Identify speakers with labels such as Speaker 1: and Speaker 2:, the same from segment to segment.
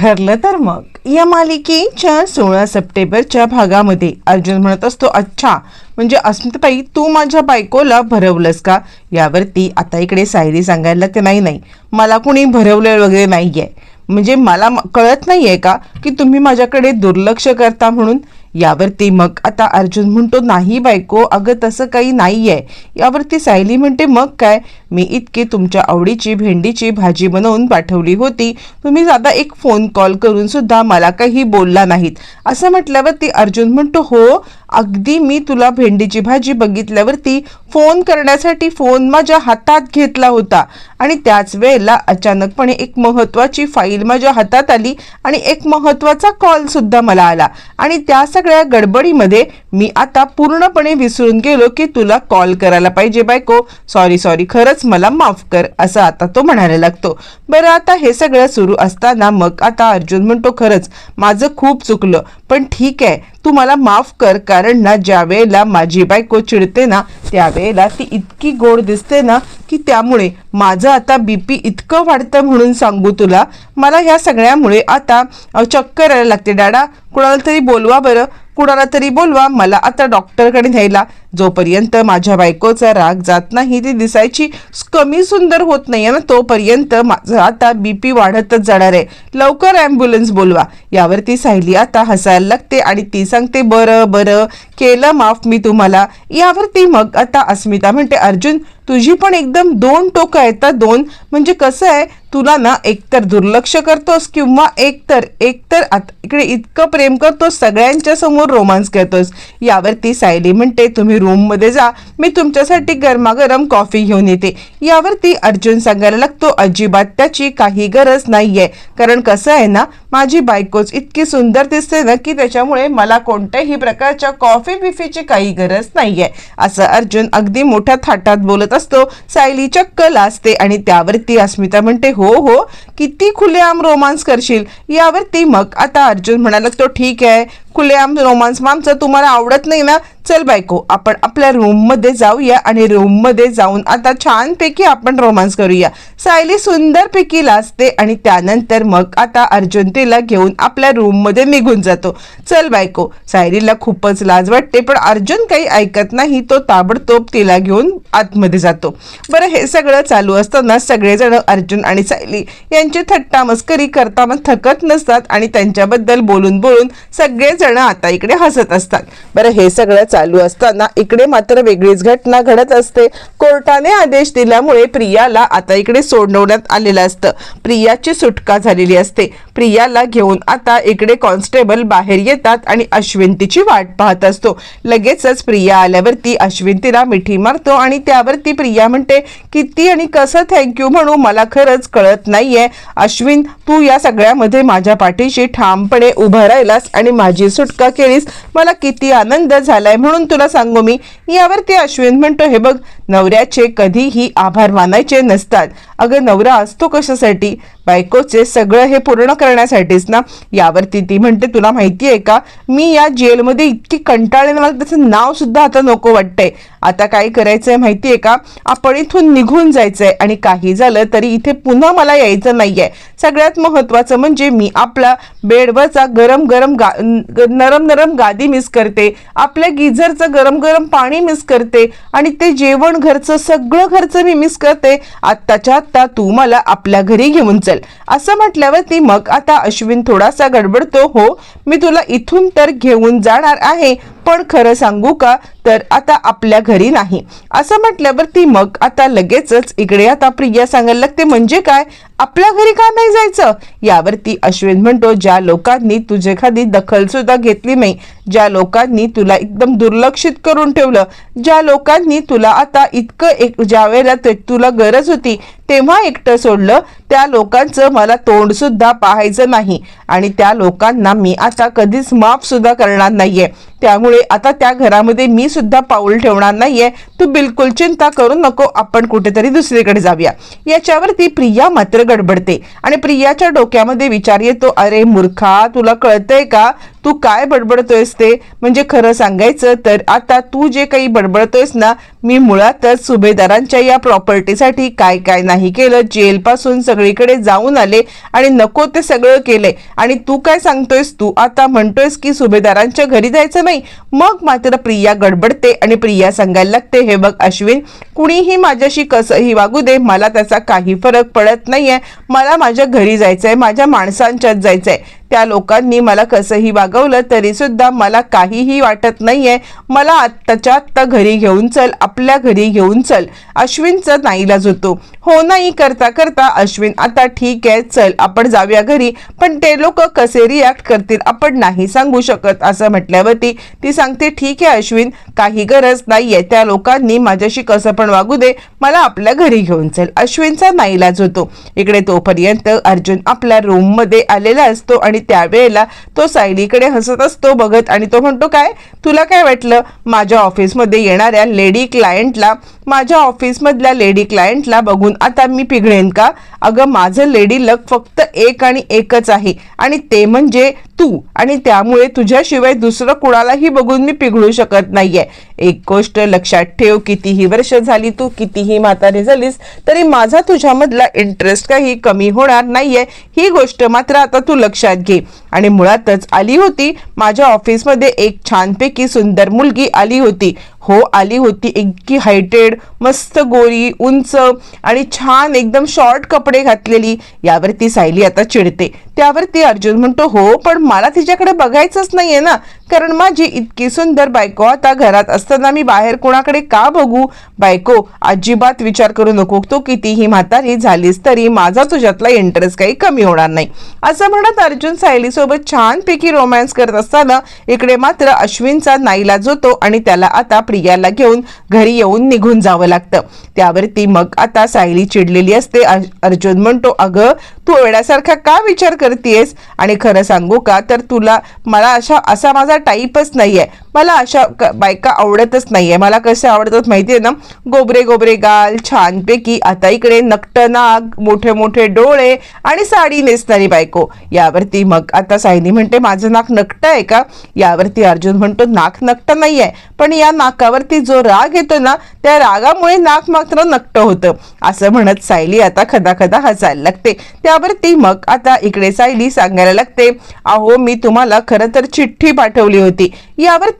Speaker 1: ठरलं तर मग. या मालिकेच्या सोळा सप्टेंबरच्या भागामध्ये अर्जुन म्हणत असतो अच्छा म्हणजे अस्मिताबाई तू माझ्या बायकोला भरवलंस का? यावरती आता इकडे सायरी सांगायला ते नाही नाही मला कुणी भरवलं वगैरे नाही आहे म्हणजे मला कळत नाही आहे का की तुम्ही माझ्याकडे दुर्लक्ष करता म्हणून? यावरती मग आता अर्जुन म्हणतो नाही बायको अगं तसं काही नाही आहे यावरती सायली म्हणते मग काय? मी इतकी तुमच्या आवडीची भेंडीची भाजी बनवून पाठवली होती. तुम्ही आता एक फोन कॉल करून सुद्धा मला काही बोलला नाहीत. असं म्हटल्यावरती अर्जुन म्हणतो हो अगदी मी तुला भेंडीची भाजी बघितल्यावरती फोन करण्यासाठी फोन माझ्या हातात घेतला होता. आणि त्याच वेळेला अचानकपणे एक महत्वाची फाईल माझ्या हातात आली आणि एक महत्त्वाचा कॉल सुद्धा मला आला. आणि त्या सगळ्या गडबडीमध्ये मी आता पूर्णपणे विसरून गेलो की तुला कॉल करायला पाहिजे बायको. सॉरी सॉरी खरंच मला माफ कर असं आता तो म्हणायला लागतो. बरं आता हे सगळं सुरू असताना मग आता अर्जुन म्हणतो खरंच माझं खूप चुकलं पण ठीक आहे तू मला माफ कर कारण ना ज्या वेळेला माझी बायको चिडते ना त्यावेळेला ती इतकी गोड दिसते ना की त्यामुळे माझं आता बी पी इतकं वाढतं म्हणून सांगू तुला. मला ह्या सगळ्यामुळे आता चक्कर यायला लागते. डाडा कुणाला तरी बोलवा बरं. कुणाला तरी बोलवा मला आता डॉक्टरकडे न्यायला. जोपर्यंत माझ्या बायकोचा राग जात नाही ती दिसायची कमी सुंदर होत नाही ना तोपर्यंत माझं आता बी पी वाढतच जाणार आहे. लवकर ॲम्ब्युलन्स बोलवा. यावरती सायली आता हसायला लागते आणि ती सांगते बरं बरं केलं माफ मी तुम्हाला. यावरती मग आता अस्मिता म्हणते अर्जुन तुझी पण एकदम दोन टोकं आहेत दोन. म्हणजे कसं आहे तुला ना एकतर दुर्लक्ष करतोस किंवा एकतर एकतर आत- इकडे इतकं प्रेम करतोस सगळ्यांच्या समोर रोमांस करतोस यावरती सायली म्हणते तुम्ही रूममध्ये जा मी तुमच्यासाठी गरमागरम कॉफी घेऊन येते. यावरती अर्जुन सांगायला लागतो अजिबात त्याची काही गरज नाही आहे कारण कसं आहे ना माझी बायकोच इतकी सुंदर दिसते ना की त्याच्यामुळे मला कोणत्याही प्रकारच्या कॉफी बिफीची काही गरज नाही आहे असं अर्जुन अगदी मोठ्या थाटात बोलत असतो. सायली चक्क लाजते आणि त्यावरती अस्मिता म्हणते हो, हो हो. किती खुलेआम रोमांस करशील? यावर ती मग. आता अर्जुन म्हणाला तो ठीक आहे. खुलेआम रोमांस मामचं तुम्हाला आवडत नाही ना चल बायको आपण आपल्या रूममध्ये जाऊया आणि रूममध्ये जाऊन आता छानपैकी आपण रोमांस करूया. सायली सुंदरपैकी लाजते आणि त्यानंतर मग आता अर्जुन तिला घेऊन आपल्या रूममध्ये निघून जातो. चल बायको सायलीला खूपच लाज वाटते पण अर्जुन काही ऐकत नाही तो ताबडतोब तिला घेऊन आतमध्ये जातो. बरं हे सगळं चालू असताना सगळेजण अर्जुन आणि सायली यांची थट्टा मस्करी करताना थकत नसतात आणि त्यांच्याबद्दल बोलून बोलून सगळेजण आता इकडे हसत असतात. बरं हे सगळं चालू असताना इकडे मात्र वेगळीच घटना घडत असते. कोर्टाने आदेश दिल्यामुळे प्रियाला आता इकडे सोडवण्यात आलेलं असतं. प्रियाची सुटका झालेली असते. प्रियाला घेऊन आता इकडे कॉन्स्टेबल बाहेर येतात आणि अश्विन तिची वाट पाहत असतो. लगेचच प्रिया आल्यावरती अश्विन तिला मिठी मारतो आणि त्यावरती प्रिया म्हणते किती आणि कसं थँक्यू म्हणू मला खरंच कळत नाहीये. अश्विन तू या सगळ्यामध्ये माझ्या पाठीशी ठामपणे उभं राहिलास आणि माझी सुटका केलीस. मला किती आनंद झालाय म्हणून तुला सांगू मी यावरती अश्विन म्हणतो हे बघ नवऱ्याचे कधीही आभार मानायचे नसतात. अगं नवरा असतो कशासाठी? बायकोचे सगळं हे पूर्ण करण्यासाठीच ना? यावरती ती म्हणते तुला माहिती आहे का? मी या जेलमध्ये इतकी कंटाळले मला त्याचं नावसुद्धा आता नको वाटतंय. आता काय करायचंय माहिती आहे का? आपण इथून निघून जायचंय आणि काही झालं तरी इथे पुन्हा मला यायचं नाहीये. सगळ्यात महत्त्वाचं म्हणजे मी आपला बेडवरचा गरम गरम गा नरम नरम गादी मिस करते. आपल्या गिझरचं गरम गरम पाणी मिस करते आणि ते जेवण घरचं सगळं घरचं मी मिस करते. आत्ताच्या आत्ता तू मला आपल्या घरी घेऊन चल. असं म्हटल्यावरती मग आता अश्विन थोडासा गडबडतो हो मी तुला इथून तर घेऊन जाणार आहे पण खरं सांगू का? तर आता आपल्या घरी नाही. असं म्हटल्यावरती मग आता लगेचच इकडे आता प्रिया सांगायला लागते म्हणजे काय? आपल्या घरी का नाही जायचं? यावरती अश्विन म्हणतो ज्या लोकांनी तुझे खाली दखल सुद्धा घेतली नाही ज्या लोकांनी तुला एकदम दुर्लक्षित करून ठेवलं ज्या लोकांनी तुला आता इतकं एक ज्या वेळेला ते- तुला गरज होती तेव्हा एकटं सोडलं त्या लोकांचं मला तोंड सुद्धा पाहायचं नाही. आणि त्या लोकांना मी आता कधीच माफ सुद्धा करणार नाहीये. त्यामुळे आता त्या घरामध्ये मी सुद्धा पाऊल ठेवणार नाहीये. तू बिलकुल चिंता करू नको आपण कुठेतरी दुसरीकडे जाऊया. याच्यावरती प्रिया मात्र गडबडते. आणि प्रियाच्या डोक्यामध्ये विचार येतो अरे मूर्खा तुला कळतंय का? तू काय बडबडतोयस ते? म्हणजे खरं सांगायचं तर आता तू जे काही बडबडतोयस ना मी मुळातच सुभेदारांच्या या प्रॉपर्टीसाठी काय काय नाही केलं. जेलपासून सगळीकडे जाऊन आले आणि नको ते सगळं केलंय आणि तू काय सांगतोयस? तू आता म्हणतोयस की सुभेदारांच्या घरी जायचं नाही. मग मात्र प्रिया गडबडते आणि प्रिया सांगायला लागते हे बघ अश्विन कुणीही माझ्याशी कसंही वागू दे. मला त्याचा काही फरक पडत नाहीये. मला माझ्या घरी जायचंय माझ्या माणसांच्यात जायचंय. त्या लोकांनी मला कसंही वागवलं तरी सुद्धा मला काहीही वाटत नाही आहे मला आत्ताच्या आत्ता घरी घेऊन चल आपल्या घरी घेऊन चल. अश्विनचा नाईलाज होतो. हो नाही करता करता अश्विन आता ठीक आहे चल आपण जाऊया घरी. पण ते लोक कसे रिॲक्ट करतील आपण नाही सांगू शकत असं म्हटल्यावरती ती सांगते ठीक आहे अश्विन काही गरज नाही आहे त्या लोकांनी माझ्याशी कसं पण वागू दे. मला आपल्या घरी घेऊन चल. अश्विनचा नाईलाज होतो. इकडे तोपर्यंत अर्जुन आपल्या रूममध्ये आलेला असतो आणि त्यावेळेला तो सायलीकडे हसत असतो बघत आणि तो म्हणतो काय? तुला काय वाटलं? माझ्या ऑफिसमध्ये येणाऱ्या लेडी क्लायंटला माझ्या ऑफिसमधल्या लेडी क्लायंटला बघून आता मी पिघळेन का? अगं माझं लेडी लक फक्त एक आणि एकच आहे. आणि ते म्हणजे तू. आणि त्यामुळे तुझ्याशिवाय दुसरं कुणालाही बघून मी पिघळू शकत नाहीये. एक गोष्ट लक्षात ठेव कितीही वर्ष झाली तू कितीही म्हातारी झालीस तरी माझा तुझ्यामधला इंटरेस्ट काही कमी होणार नाहीये. ही गोष्ट मात्र आता तू लक्षात घे. आणि मुळातच आली होती माझ्या ऑफिसमध्ये एक छानपैकी सुंदर मुलगी आली होती. हो आली होती. इतकी हायटेड मस्त गोरी उंच आणि छान एकदम शॉर्ट कपडे घातलेली. यावर ती सायली आता चिडते. त्यावर ती अर्जुन म्हणतो हो पण मला तिच्याकडे बघायचंच नाहीये ना. कारण माझी इतकी सुंदर बायको आता घरात असताना मी बाहेर कोणाकडे का बघू? बायको अजिबात विचार करू नको. तो कितीही म्हातारी झालीस तरी माझा तुझ्यातला इंटरेस्ट काही कमी होणार नाही. असं म्हणत अर्जुन सायलीसोबत छानपैकी रोमॅन्स करत असताना इकडे मात्र अश्विनचा नाईलाज होतो आणि त्याला आता प्रियाला घेऊन घरी येऊन निघून जावं लागतं. त्यावरती मग आता सायली चिडलेली असते. अर्जुन म्हणतो अगं तू वेड्यासारखा का विचार करतेयस? आणि खरं सांगू का? तर तुला मला अशा असा माझा टाईपच नाही आहे मला अशा क- बायका आवडतच नाही आहे मला कसे आवडतात आहे ना? गोबरे गोबरे गाल छानपैकी आता इकडे नकट नाक मोठे मोठे डोळे आणि साडी नेसणारी बायको. यावरती मग आता सायली म्हणते माझं नाक नकट आहे का? यावरती अर्जुन म्हणतो नाक नकट आहे पण या नाकावरती जो राग येतो ना त्या रागामुळे नाक मात्र नकट होतं. असं म्हणत सायली आता खदा खदा हसायला लागते. त्यावरती मग आता इकडे सायली सांगायला लागते अहो मी तुम्हाला खरं तर चिठ्ठी पाठवली होती.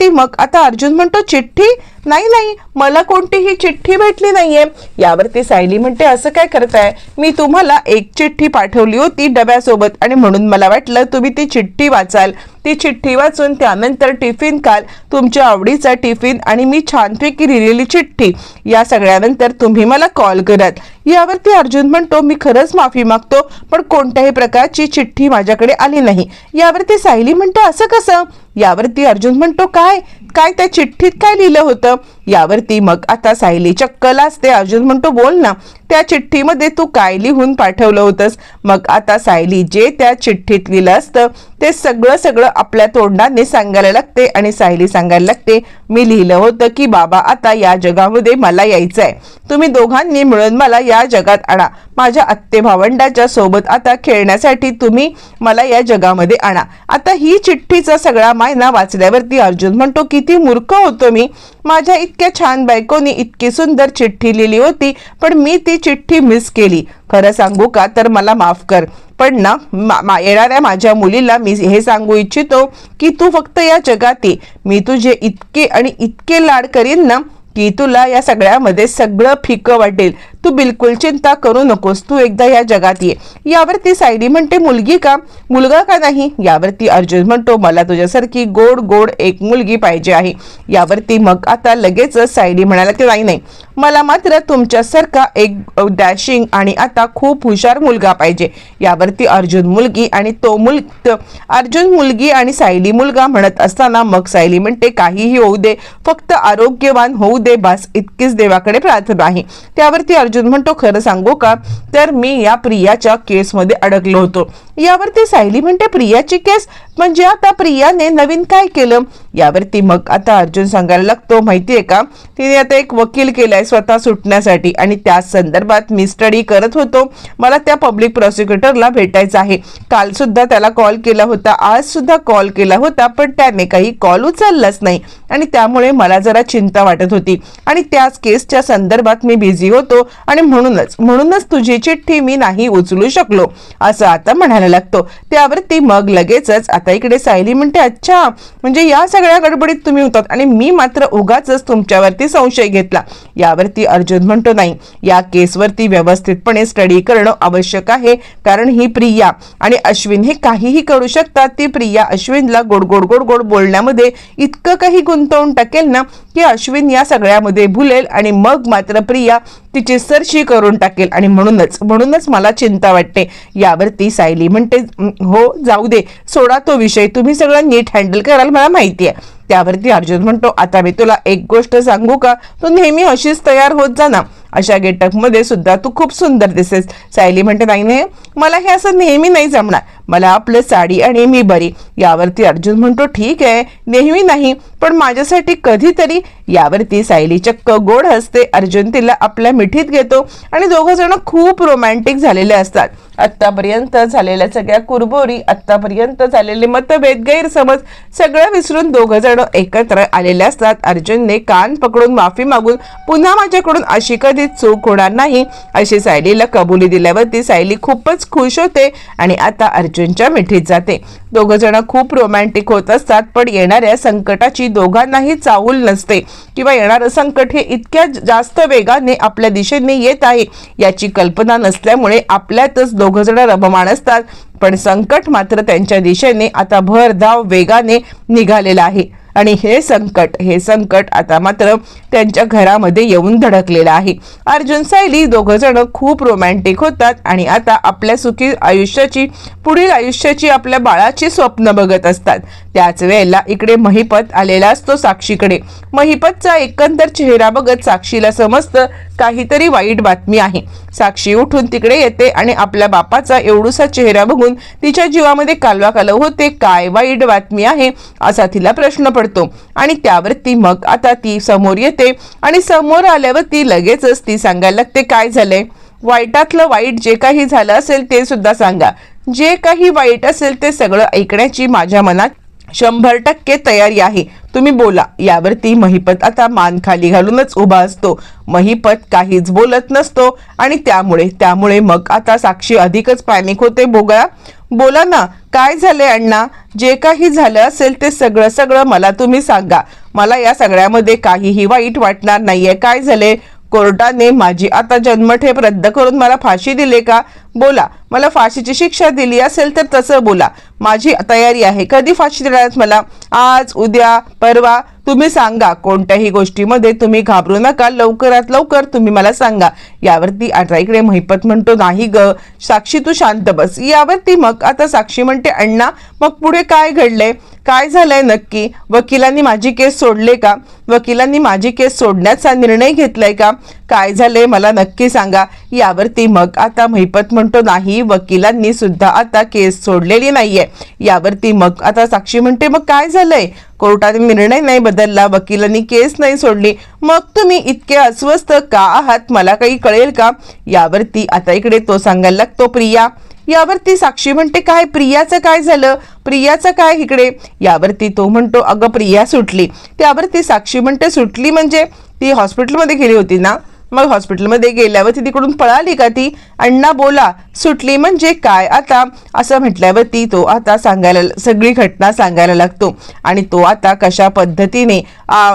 Speaker 1: यावरती मग आता अर्जुन म्हणतो चिठ्ठी नाही नाही मला कोणतीही चिठ्ठी भेटली नाहीये. यावरती सायली म्हणते असं काय करताय? मी तुम्हाला एक चिठ्ठी पाठवली होती डब्यासोबत आणि म्हणून मला वाटलं तुम्ही ती चिठ्ठी वाचाल. ती चिठ्ठी वाचून त्यानंतर टिफिन काल तुमच्या आवडीचा टिफिन आणि मी छानपैकी लिहिलेली चिठ्ठी. या सगळ्यानंतर तुम्ही मला कॉल कराल. यावरती अर्जुन म्हणतो मी खरंच माफी मागतो पण कोणत्याही प्रकारची चिठ्ठी माझ्याकडे आली नाही. यावरती सायली म्हणते असं कसं? यावरती अर्जुन म्हणतो काय? काय त्या चिठ्ठीत काय लिहिलं होतं? यावरती मग आता सायली चक्क ते अर्जुन म्हणतो बोल ना त्या चिठ्ठीमध्ये तू काय लिहून पाठवलं होतंस? मग आता सायली जे त्या चिठ्ठीत लिहिलं असतं ते सगळं सगळं आपल्या तोंडाने सांगायला लागते आणि सायली सांगायला लागते मी लिहिलं होतं की बाबा आता या जगामध्ये मला यायचं आहे तुम्ही दोघांनी मिळून मला या जगात आणा. माझ्या आत्ते भावंडाच्या सोबत आता खेळण्यासाठी तुम्ही मला या जगामध्ये आणा. आता ही चिठ्ठीचा सगळा मायना वाचल्यावरती अर्जुन म्हणतो किती मूर्ख होतो मी. माझ्या इतक्या छान बायकोनी इतकी सुंदर चिठ्ठी लिहिली होती पण मी ती चिठ्ठी मिस केली. खरं सांगू का? तर मला माफ कर. पण ना मा- येणाऱ्या माझ्या मुलीला मी हे सांगू इच्छितो की तू फक्त या जगात ये मी तुझे इतके आणि इतके लाड करीन ना की तुला या सगळ्यामध्ये सगळं फिकं वाटेल. तू बिलकुल चिंता करू नकोस तू एकदा या जगात ये. यावरती सायली म्हणते मुलगी का? मुलगा का नाही? यावरती अर्जुन म्हणतो मला तुझ्यासारखी गोड गोड एक मुलगी पाहिजे आहे. यावरती मग आता लगेच सायली म्हणाला की नाही नाही. मला मात्र तुमच्यासारखा एक डॅशिंग आणि आता खूप हुशार मुलगा पाहिजे. यावरती अर्जुन मुलगी आणि तो मुल त- अर्जुन मुलगी आणि सायली मुलगा म्हणत असताना मग सायली म्हणते काहीही होऊ दे फक्त आरोग्यवान होऊ दे बास. इतकीच देवाकडे प्रार्थना आहे. त्यावरती अर्जुन म्हणतो खरं सांगू का? तर मी या प्रियाच्या केसमध्ये अडकलो होतो. यावरती सायली म्हणते प्रियाची केस म्हणजे आता प्रियाने नवीन काय केलं? यावरती मग आता अर्जुन सांगायला लागतो माहिती आहे का? तिने आता एक वकील केलाय स्वतः सुटण्यासाठी आणि त्या संदर्भात मी स्टडी करत होतो. मला त्या पब्लिक प्रॉसिक्युटरला भेटायचं आहे. काल सुद्धा त्याला कॉल केला होता आज सुद्धा कॉल केला होता पण त्याने काही कॉल उचललाच नाही. आणि त्यामुळे मला जरा चिंता वाटत होती. आणि त्याच केसच्या संदर्भात मी बिझी होतो आणि म्हणूनच म्हणूनच तुझी चिठ्ठी मी नाही उचलू शकलो. असं आता म्हणायला लागतो. त्यावरती मग लगेचच आता इकडे सायली म्हणते अच्छा म्हणजे या सगळ्या गडबडीत तुम्ही होतात आणि मी मात्र उगाच तुमच्यावरती संशय घेतला. यावरती अर्जुन म्हणतो नाही या केसवरती व्यवस्थितपणे स्टडी करणं आवश्यक आहे कारण ही प्रिया आणि अश्विन हे काहीही करू शकतात. ती प्रिया अश्विनला गोड गोड गोड गोड बोलण्यामध्ये इतकं काही गुंतवून टाकेल ना की अश्विन या सगळ्यामध्ये भुलेल आणि मग मात्र प्रिया तिची सरशी करून टाकेल आणि म्हणूनच म्हणूनच मला चिंता वाटते. यावरती सायली म्हणते हो जाऊ दे सोडा तो विषय तुम्ही सगळं नीट हँडल कराल मला माहिती आहे. त्यावरती अर्जुन म्हणतो आता मी तुला एक गोष्ट सांगू का? तू नेहमी अशीच तयार होत जा ना. अशा गेटअपमध्ये सुद्धा तू खूप सुंदर दिसेस. सायली म्हणते नाही नाही मला हे असं नेहमी नाही जमणार. मला आपलं साडी आणि मी बरी. यावरती अर्जुन म्हणतो ठीक आहे नेहमी नाही पण माझ्यासाठी कधीतरी. यावरती सायली चक्क गोड हसते. अर्जुन तिला आपल्या मिठीत घेतो आणि दोघं जण खूप रोमॅन्टिक झालेले असतात. आत्तापर्यंत झालेल्या सगळ्या कुरबोरी आत्तापर्यंत झालेले मतभेद गैरसमज सगळं विसरून दोघं जण एकत्र आलेले असतात. अर्जुनने कान पकडून माफी मागून पुन्हा माझ्याकडून अशी कधी चूक होणार नाही अशी सायलीला कबुली दिल्यावरती सायली खूपच खुश होते. आणि आता अर्जुन अर्जुनच्या मिठीत जाते. दोघं जण खूप रोमॅन्टिक होत असतात पण येणाऱ्या संकटाची दोघांनाही चाहूल नसते. किंवा येणारं संकट हे इतक्या जास्त वेगाने आपल्या दिशेने येत आहे याची कल्पना नसल्यामुळे आपल्यातच दोघं जण रममाण असतात. पण संकट मात्र त्यांच्या दिशेने आता भरधाव वेगाने निघालेलं आहे. आणि हे संकट हे संकट आता मात्र त्यांच्या घरामध्ये येऊन धडकलेलं आहे. अर्जुन सायली दोघं जण खूप रोमॅन्टिक होतात आणि आता आपल्या सुखी आयुष्याची पुढील आयुष्याची आपल्या बाळाची स्वप्न बघत असतात. त्याच वेळेला इकडे महिपत आलेला असतो साक्षीकडे. महिपतचा एकंदर चेहरा बघत साक्षीला समजतं काहीतरी वाईट बातमी आहे. साक्षी उठून तिकडे येते आणि आपल्या बापाचा एवढूसा चेहरा बघून तिच्या जीवामध्ये कालवा कालव होते. काय वाईट बातमी आहे? असा तिला प्रश्न पडतो. आणि त्यावर ती मग आता ती समोर येते आणि समोर आल्यावर ती लगेचच ती सांगायला लागते काय झालंय? वाईटातलं वाईट जे काही झालं असेल ते सुद्धा सांगा. जे काही वाईट असेल ते सगळं ऐकण्याची माझ्या मनात शंभर टक्के तयारी आहे. तुम्ही बोला यावरती महिपत आता मान खाली घालूनच उभा असतो. महिपत काहीच बोलत नसतो आणि त्यामुळे त्यामुळे मग आता साक्षी अधिकच पॅनिक होते बोगळा. बोला ना काय झालंय अण्णा? जे काही झालं असेल ते सगळं सगळं मला तुम्ही सांगा. मला या सगळ्यामध्ये काहीही वाईट वाटणार नाहीये. काय झाले कोर्टाने माझी आता जन्मठेप रद्द करून मला फाशी दिली का? बोला मला फाशीची शिक्षा दिली असेल तर तसं बोला. माझी तयारी आहे. कधी फाशी देणार मला? आज उद्या परवा? तुम्ही सांगा. कोणत्याही गोष्टीमध्ये तुम्ही घाबरू नका. लवकरात लवकर तुम्ही मला सांगा. यावरती आता इकडे महिपत म्हणतो नाही ग साक्षी तू शांत बस. यावरती मग आता साक्षी म्हणते अण्णा मग पुढे काय घडलंय? काय झालंय नक्की? वकिलांनी माझी केस सोडले का? वकिलांनी माझी केस सोडण्याचा निर्णय घेतलाय का? काय झालंय मला नक्की सांगा. यावरती मग आता महिपत म्हणतो नाही वकिलांनी सुद्धा आता केस सोडलेली नाहीये. यावरती मग आता साक्षी म्हणते मग काय झालंय? कोर्टाने निर्णय नाही बदलला वकिलांनी केस नाही सोडली. मग तुम्ही इतके अस्वस्थ का आहात? मला काही कळेल का? यावरती आता इकडे तो सांगायला लागतो प्रिया. यावरती साक्षी म्हणते काय प्रियाचं काय झालं? प्रियाचं काय इकडे? यावरती तो म्हणतो अगं प्रिया सुटली. त्यावरती साक्षी म्हणते सुटली म्हणजे? ती हॉस्पिटलमध्ये गेली होती ना? मग हॉस्पिटलमध्ये गेल्यावर ती तिकडून पळाली का ती? अण्णा बोला सुटली म्हणजे काय? आता असं म्हटल्यावरती तो आता सांगायला सगळी घटना सांगायला लागतो. आणि तो आता कशा पद्धतीने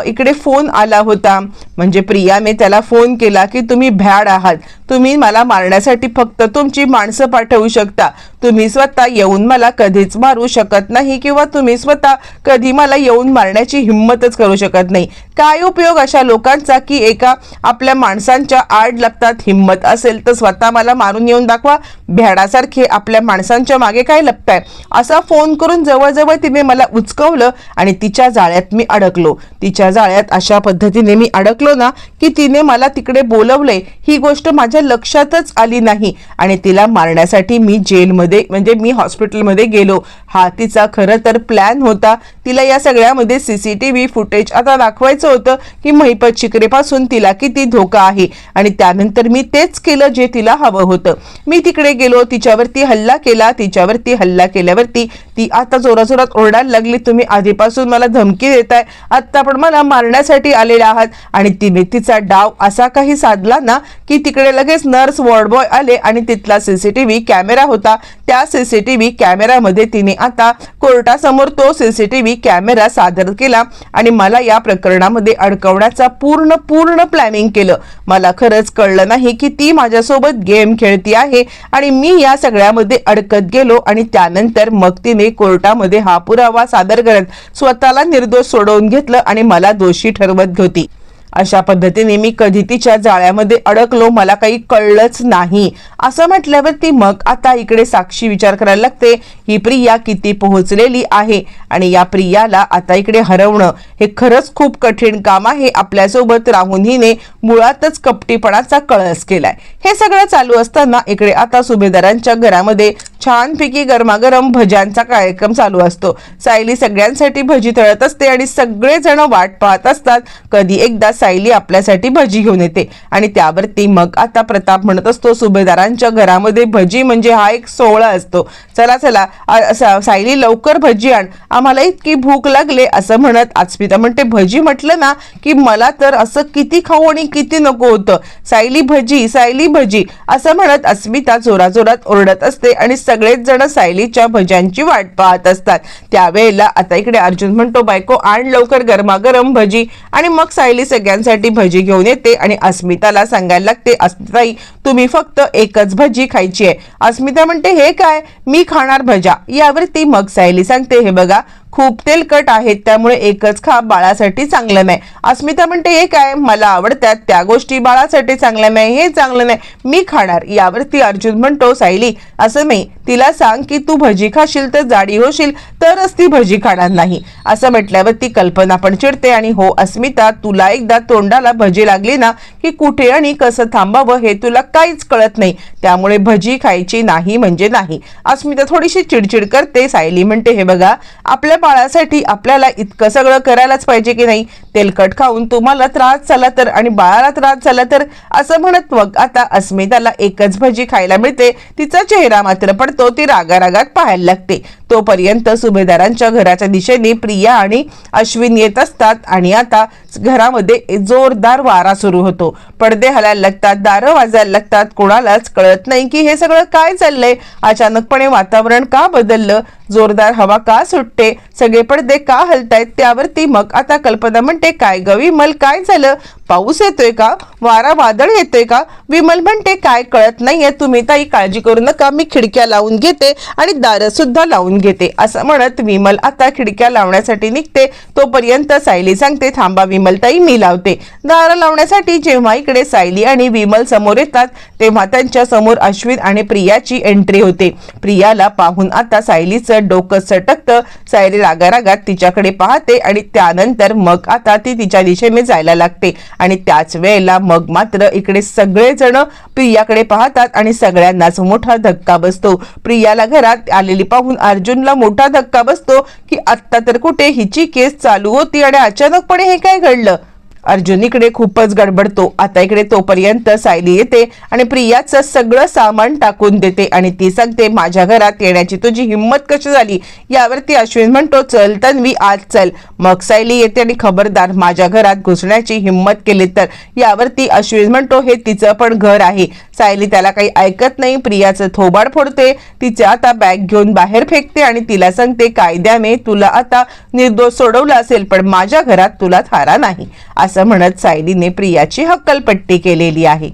Speaker 1: इकडे फोन आला होता. म्हणजे प्रियाने त्याला फोन केला की तुम्ही भ्याड आहात. तुम्ही मला मारण्यासाठी फक्त तुमची माणसं पाठवू शकता. तुम्ही स्वतः येऊन मला कधीच मारू शकत नाही किंवा तुम्ही स्वतः कधी मला येऊन मारण्याची हिंमतच करू शकत नाही. काय उपयोग अशा लोकांचा की एका आपल्या माणसं माणसांच्या आड लपतात हिंमत असेल तर स्वतः मला मारून येऊन दाखवा. भ्याडासारखे आपल्या माणसांच्या मागे काय लपताय? असा फोन करून जवळजवळ तिने मला उचकवलं आणि तिच्या जाळ्यात मी अडकलो. तिच्या जाळ्यात अशा पद्धतीने मी अडकलो ना की तिने मला तिकडे बोलवले ही गोष्ट माझ्या लक्षातच आली नाही आणि तिला मारण्यासाठी मी जेलमध्ये म्हणजे मी हॉस्पिटलमध्ये गेलो. हा तिचा खरं तर प्लॅन होता. तिला या सगळ्यामध्ये सीसीटीव्ही फुटेज आता दाखवायचं होतं की महिपत शिकरेपासून तिला किती धोका आहे. आणि त्यानंतर मी तेच केलं जे तिला हवं होतं. मी तिकडे गेलो तिच्यावरती हल्ला केला तिच्यावरती हल्ला केल्यावरती ती आता जोराजोरात ओरडायला लागली तुम्ही आधीपासून मला धमकी देताय. आत्ता पण मला मारण्यासाठी आलेले आहात. आणि तिने तिचा डाव असा काही साधला ना की तिकडे लगेच नर्स वॉर्डबॉय आले आणि तिथला सीसीटीव्ही कॅमेरा होता. त्या सीसीटीव्ही कॅमेरामध्ये तिने आता कोर्टासमोर तो सीसीटीव्ही कॅमेरा सादर केला आणि मला या प्रकरणामध्ये अडकवण्याचा पूर्ण पूर्ण प्लॅनिंग केलं. मला खरंच कळलं नाही की ती माझ्यासोबत गेम खेळती आहे आणि मी या सगळ्यामध्ये अडकत गेलो आणि त्यानंतर मग तिने कोर्टामध्ये हा पुरावा सादर करत स्वतःला निर्दोष सोडवून घेतलं आणि मला दोषी ठरवत होती. अशा पद्धतीने मी कधी तिच्या जाळ्यामध्ये अडकलो मला काही कळलंच नाही. असं म्हटल्यावर ती मग आता इकडे साक्षी विचार करायला लागते ही प्रिया किती पोहोचलेली आहे आणि या प्रियाला आता इकडे हरवणं हे खरंच खूप कठीण काम आहे. आपल्यासोबत राहून हिने मुळातच कपटीपणाचा कळस केलाय. हे सगळं चालू असताना इकडे आता सुभेदारांच्या घरामध्ये छानपैकी गरमागरम भज्यांचा कार्यक्रम चालू असतो. सायली सगळ्यांसाठी भजी तळत असते आणि सगळेजण वाट पाहत असतात. कधी एकदा सायली आपल्यासाठी भजी घेऊन येते. आणि त्यावरती मग आता प्रताप म्हणत असतो सुभेदारांच्या घरामध्ये भजी म्हणजे हा एक सोहळा असतो. चला चला सायली लवकर भजी आण. आम्हाला इतकी भूक लागले असं म्हणत अस्मिता म्हणते भजी म्हटलं ना की मला तर असं किती खाऊ आणि किती नको होतं. सायली भजी सायली भजी असं म्हणत अस्मिता जोराजोरात ओरडत असते आणि सगळेच जण सायलीच्या भज्यांची वाट पाहत असतात. त्यावेळेला आता इकडे अर्जुन म्हणतो बायको आण लवकर गरमागरम भजी. आणि मग सायली सगळ्या सगळ्यांसाठी भजी घेऊन येते आणि अस्मिताला सांगायला लागते अस्मिताई तुम्ही फक्त एकच भजी खायची आहे. अस्मिता म्हणते हे काय? मी खाणार भजा. यावरती मग सायली सांगते हे बघा खूप तेलकट आहेत त्यामुळे एकच खा बाळासाठी चांगलं नाही. अस्मिता म्हणते हे काय? मला आवडतात त्या गोष्टी. बाळासाठी चांगल्या नाही हे चांगलं नाही. मी खाणार. यावरती अर्जुन म्हणतो सायली असं नाही. तिला सांग की तू भजी खाशील तर जाडी होशील तरच ती भजी खाणार नाही. असं म्हटल्यावर ती कल्पना पण चिडते आणि हो अस्मिता तुला एकदा तोंडाला भजी लागली ना की कुठे आणि कसं थांबावं हे तुला काहीच कळत नाही. त्यामुळे भजी खायची नाही म्हणजे नाही. अस्मिता थोडीशी चिडचिड करते. सायली म्हणते हे बघा आपल्या बाळासाठी आपल्याला इतकं सगळं करायलाच पाहिजे की नाही? तेलकट खाऊन तुम्हाला त्रास झाला तर आणि बाळाला त्रास झाला तर असं म्हणत मग आता अस्मिताला एकच भजी खायला मिळते. तिचा चेहरा मात्र पडतो ती रागारागात पाहायला लागते. तोपर्यंत सुभेदारांच्या घराच्या दिशेने प्रिया आणि अश्विन येत असतात आणि आता घरामध्ये जोरदार वारा सुरू होतो. पडदे हलायला लागतात दारं वाजायला लागतात. कोणालाच कळत नाही की हे सगळं काय चाललंय? अचानकपणे वातावरण का बदललं? जोरदार हवा का सुटते? सगळे पडदे का हलतायत? त्यावरती मग आता कल्पना म्हणते काय गवी मल काय झालं? पाऊस येतोय का? वारा वादळ येतोय का? विमल म्हणते काय कळत नाहीये. तुम्ही ताई काळजी करू नका. मी खिडक्या लावून घेते आणि दारं सुद्धा लावून घेते. असं म्हणत विमल आता खिडक्या लावण्यासाठी निघते. तोपर्यंत सायली सांगते थांबा विमल ताई मी लावते. दारं लावण्यासाठी जेव्हा इकडे सायली आणि विमल समोर येतात तेव्हा त्यांच्यासमोर अश्विन आणि प्रियाची एंट्री होते. प्रियाला पाहून आता सायलीचं डोकं सटकतं. सायली रागारागात तिच्याकडे पाहते आणि त्यानंतर मग आता ती तिच्या दिशेने जायला लागते. आणि त्याच वेळेला मग मात्र इकडे सगळेजण प्रियाकडे पाहतात आणि सगळ्यांनाच मोठा धक्का बसतो. प्रियाला घरात आलेली पाहून अर्जुनला मोठा धक्का बसतो की आत्ता तर कुठे हिची केस चालू होती आणि अचानकपणे हे काय घडलं? अर्जुन इकडे खूपच गडबडतो. आता इकडे तोपर्यंत सायली येते आणि प्रियाचं सगळं सामान टाकून देते आणि ती सांगते माझ्या घरात येण्याची तुझी हिंमत कशी झाली? यावरती अश्विन म्हणतो चल तन्वी आज चल. मग सायली येते आणि खबरदार माझ्या घरात घुसण्याची हिंमत केली तर. यावरती अश्विन म्हणतो हे तिचं पण घर आहे. सायली त्याला काही ऐकत नाही प्रियाचं थोबाड फोडते तिचे आता बॅग घेऊन बाहेर फेकते आणि तिला सांगते कायद्याने तुला आता निर्दोष सोडवलं असेल पण माझ्या घरात तुला थारा नाही. असं म्हणत सायलीने प्रियाची हक्कलपट्टी केलेली आहे.